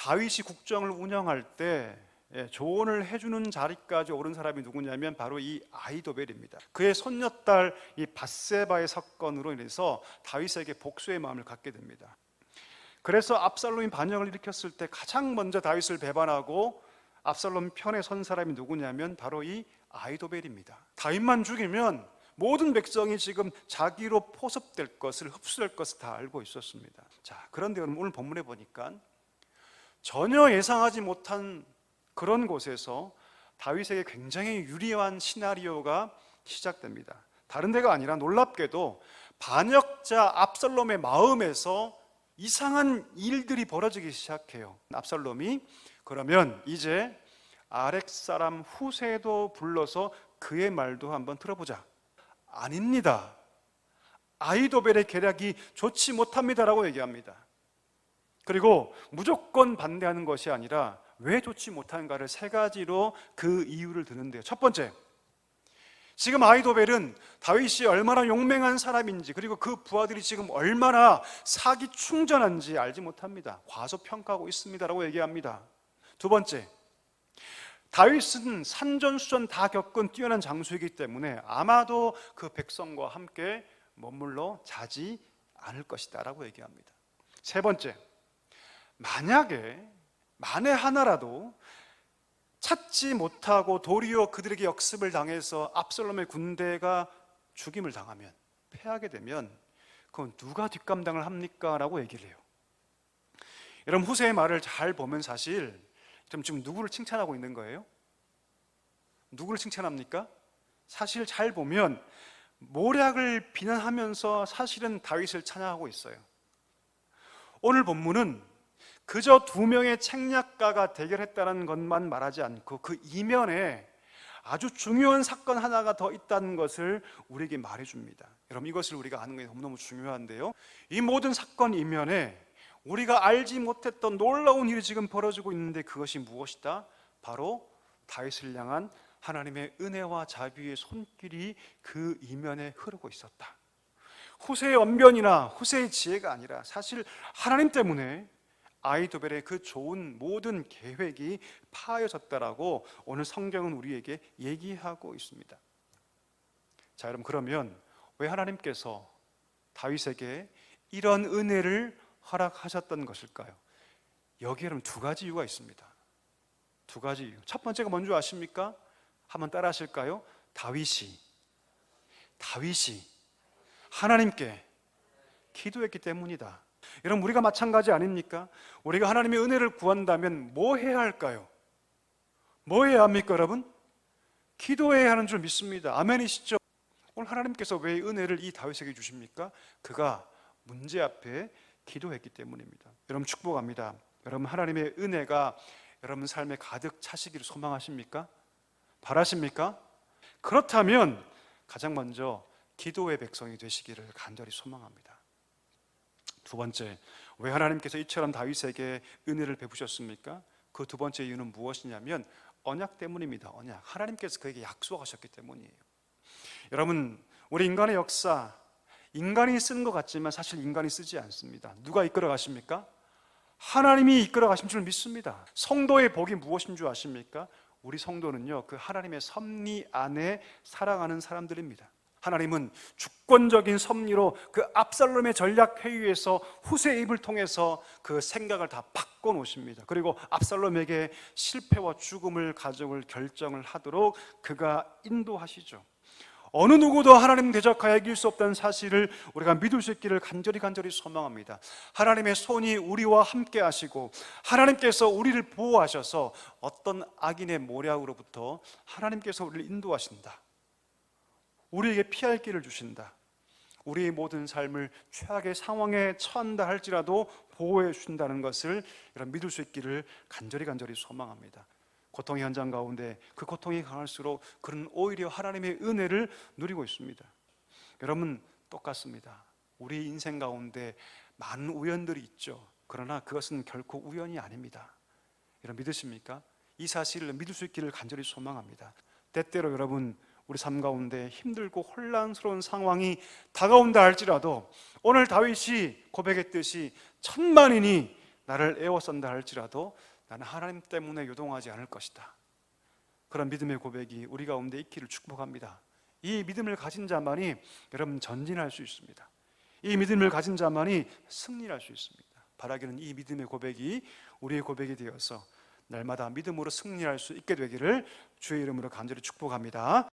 다윗이 국정을 운영할 때 예, 조언을 해주는 자리까지 오른 사람이 누구냐면 바로 이 아이도벨입니다. 그의 손녀딸 이 바세바의 사건으로 인해서 다윗에게 복수의 마음을 갖게 됩니다. 그래서 압살롬이 반역을 일으켰을 때 가장 먼저 다윗을 배반하고 압살롬 편에 선 사람이 누구냐면 바로 이 아이도벨입니다. 다윗만 죽이면 모든 백성이 지금 자기로 포섭될 것을 흡수될 것을 다 알고 있었습니다. 자, 그런데 오늘 본문에 보니까 전혀 예상하지 못한 그런 곳에서 다윗에게 굉장히 유리한 시나리오가 시작됩니다. 다른 데가 아니라 놀랍게도 반역자 압살롬의 마음에서 이상한 일들이 벌어지기 시작해요. 압살롬이 그러면 이제 아렉 사람 후세도 불러서 그의 말도 한번 들어보자. 아닙니다. 아이도벨의 계략이 좋지 못합니다라고 얘기합니다. 그리고 무조건 반대하는 것이 아니라 왜 좋지 못한가를 세 가지로 그 이유를 드는데요. 첫 번째, 지금 아이도벨은 다윗이 얼마나 용맹한 사람인지 그리고 그 부하들이 지금 얼마나 사기 충전한지 알지 못합니다. 과소평가하고 있습니다라고 얘기합니다. 두 번째, 다윗은 산전수전 다 겪은 뛰어난 장수이기 때문에 아마도 그 백성과 함께 머물러 자지 않을 것이다라고 얘기합니다. 세 번째, 만약에 만에 하나라도 찾지 못하고 도리어 그들에게 역습을 당해서 압살롬의 군대가 죽임을 당하면 패하게 되면 그건 누가 뒷감당을 합니까? 라고 얘기를 해요. 여러분 후세의 말을 잘 보면 사실 그럼 지금 누구를 칭찬하고 있는 거예요? 누구를 칭찬합니까? 사실 잘 보면 모략을 비난하면서 사실은 다윗을 찬양하고 있어요. 오늘 본문은 그저 두 명의 책략가가 대결했다는 것만 말하지 않고 그 이면에 아주 중요한 사건 하나가 더 있다는 것을 우리에게 말해줍니다. 여러분 이것을 우리가 아는 게 너무너무 중요한데요. 이 모든 사건 이면에 우리가 알지 못했던 놀라운 일이 지금 벌어지고 있는데 그것이 무엇이다? 바로 다윗을 향한 하나님의 은혜와 자비의 손길이 그 이면에 흐르고 있었다. 후세의 언변이나 후세의 지혜가 아니라 사실 하나님 때문에 아이도벨의 그 좋은 모든 계획이 파여졌다라고 오늘 성경은 우리에게 얘기하고 있습니다. 자, 여러분 그러면 왜 하나님께서 다윗에게 이런 은혜를 허락하셨던 것일까요? 여기에는 두 가지 이유가 있습니다. 두 가지 이유. 첫 번째가 뭔지 아십니까? 한번 따라 하실까요? 다윗이 다윗이 하나님께 기도했기 때문이다. 여러분 우리가 마찬가지 아닙니까? 우리가 하나님의 은혜를 구한다면 뭐 해야 할까요? 뭐 해야 합니까, 여러분? 기도해야 하는 줄 믿습니다. 아멘이시죠? 오늘 하나님께서 왜 은혜를 이 다윗에게 주십니까? 그가 문제 앞에 기도했기 때문입니다. 여러분 축복합니다. 여러분 하나님의 은혜가 여러분 삶에 가득 차시기를 소망하십니까? 바라십니까? 그렇다면 가장 먼저 기도의 백성이 되시기를 간절히 소망합니다. 두 번째, 왜 하나님께서 이처럼 다윗에게 은혜를 베푸셨습니까? 그 두 번째 이유는 무엇이냐면 언약 때문입니다. 언약. 하나님께서 그에게 약속하셨기 때문이에요. 여러분, 우리 인간의 역사, 인간이 쓰는 것 같지만 사실 인간이 쓰지 않습니다. 누가 이끌어 가십니까? 하나님이 이끌어 가신 줄 믿습니다. 성도의 복이 무엇인 줄 아십니까? 우리 성도는요, 그 하나님의 섭리 안에 살아가는 사람들입니다. 하나님은 주권적인 섭리로 그 압살롬의 전략 회의에서 후세의 입을 통해서 그 생각을 다 바꿔 놓으십니다. 그리고 압살롬에게 실패와 죽음을 가져올 결정을 하도록 그가 인도하시죠. 어느 누구도 하나님 대적하여 이길 수 없다는 사실을 우리가 믿을 수 있기를 간절히 간절히 소망합니다. 하나님의 손이 우리와 함께 하시고 하나님께서 우리를 보호하셔서 어떤 악인의 모략으로부터 하나님께서 우리를 인도하신다. 우리에게 피할 길을 주신다. 우리의 모든 삶을 최악의 상황에 처한다 할지라도 보호해 주신다는 것을 여러분 믿을 수 있기를 간절히 간절히 소망합니다. 고통의 현장 가운데 그 고통이 강할수록 그는 오히려 하나님의 은혜를 누리고 있습니다. 여러분 똑같습니다. 우리 인생 가운데 많은 우연들이 있죠. 그러나 그것은 결코 우연이 아닙니다. 여러분 믿으십니까? 이 사실을 믿을 수 있기를 간절히 소망합니다. 때때로 여러분 우리 삶 가운데 힘들고 혼란스러운 상황이 다가온다 할지라도 오늘 다윗이 고백했듯이 천만인이 나를 에워싼다 할지라도 나는 하나님 때문에 요동하지 않을 것이다. 그런 믿음의 고백이 우리 가운데 있기를 축복합니다. 이 믿음을 가진 자만이 여러분 전진할 수 있습니다. 이 믿음을 가진 자만이 승리할 수 있습니다. 바라기는 이 믿음의 고백이 우리의 고백이 되어서 날마다 믿음으로 승리할 수 있게 되기를 주의 이름으로 간절히 축복합니다.